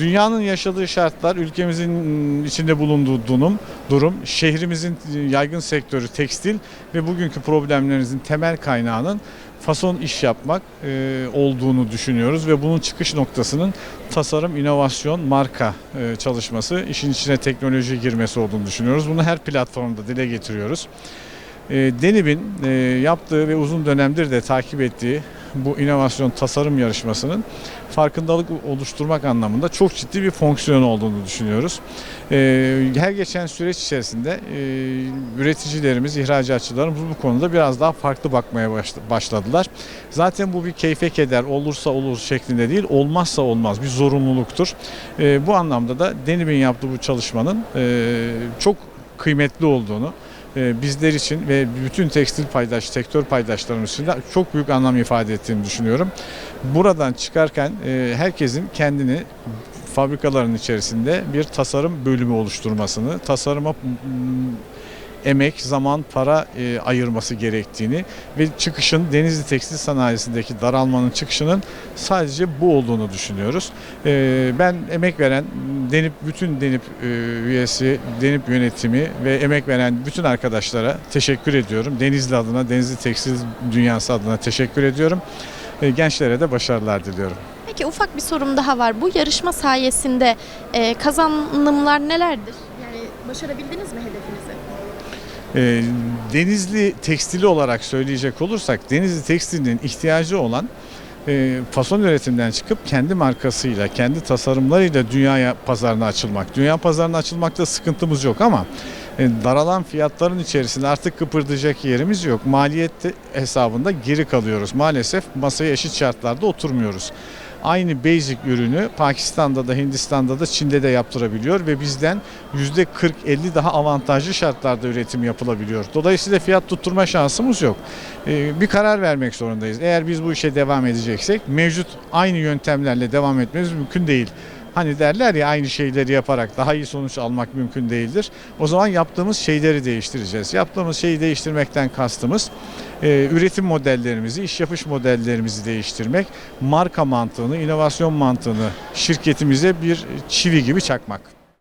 Dünyanın yaşadığı şartlar, ülkemizin içinde bulunduğu durum, durum, şehrimizin yaygın sektörü tekstil ve bugünkü problemlerimizin temel kaynağının fason iş yapmak e, olduğunu düşünüyoruz ve bunun çıkış noktasının tasarım, inovasyon, marka e, çalışması, işin içine teknoloji girmesi olduğunu düşünüyoruz. Bunu her platformda dile getiriyoruz. E, Denib'in e, yaptığı ve uzun dönemdir de takip ettiği bu inovasyon tasarım yarışmasının farkındalık oluşturmak anlamında çok ciddi bir fonksiyon olduğunu düşünüyoruz. E, Her geçen süreç içerisinde e, üreticilerimiz, ihracatçılarımız bu konuda biraz daha farklı bakmaya başla- başladılar. Zaten bu bir keyfe keder, olursa olur şeklinde değil, olmazsa olmaz bir zorunluluktur. E, Bu anlamda da Denib'in yaptığı bu çalışmanın e, çok kıymetli olduğunu, bizler için ve bütün tekstil paydaş, sektör paydaşlarımız için de çok büyük anlam ifade ettiğini düşünüyorum. Buradan çıkarken e, herkesin kendini fabrikaların içerisinde bir tasarım bölümü oluşturmasını, tasarıma emek, zaman, para e, ayırması gerektiğini ve çıkışın Denizli Tekstil Sanayisi'ndeki daralmanın çıkışının sadece bu olduğunu düşünüyoruz. E, ben emek veren Denip bütün Denip e, üyesi, Denip yönetimi ve emek veren bütün arkadaşlara teşekkür ediyorum. Denizli adına, Denizli Tekstil Dünyası adına teşekkür ediyorum. E, gençlere de başarılar diliyorum. Peki ufak bir sorum daha var. Bu yarışma sayesinde e, kazanımlar nelerdir? Yani başarabildiniz mi hedefinizi? E, Denizli tekstili olarak söyleyecek olursak Denizli tekstilinin ihtiyacı olan e, fason üretimden çıkıp kendi markasıyla, kendi tasarımlarıyla dünyaya pazarına açılmak. Dünya pazarına açılmakta sıkıntımız yok ama daralan fiyatların içerisinde artık kıpırdayacak yerimiz yok. Maliyet hesabında geri kalıyoruz. Maalesef masaya eşit şartlarda oturmuyoruz. Aynı basic ürünü Pakistan'da da Hindistan'da da Çin'de de yaptırabiliyor ve bizden %40-50 daha avantajlı şartlarda üretim yapılabiliyor. Dolayısıyla fiyat tutturma şansımız yok. Ee, Bir karar vermek zorundayız. Eğer biz bu işe devam edeceksek mevcut aynı yöntemlerle devam etmemiz mümkün değil. Hani derler ya aynı şeyleri yaparak daha iyi sonuç almak mümkün değildir. O zaman yaptığımız şeyleri değiştireceğiz. Yaptığımız şeyi değiştirmekten kastımız e, üretim modellerimizi, iş yapış modellerimizi değiştirmek, marka mantığını, inovasyon mantığını şirketimize bir çivi gibi çakmak.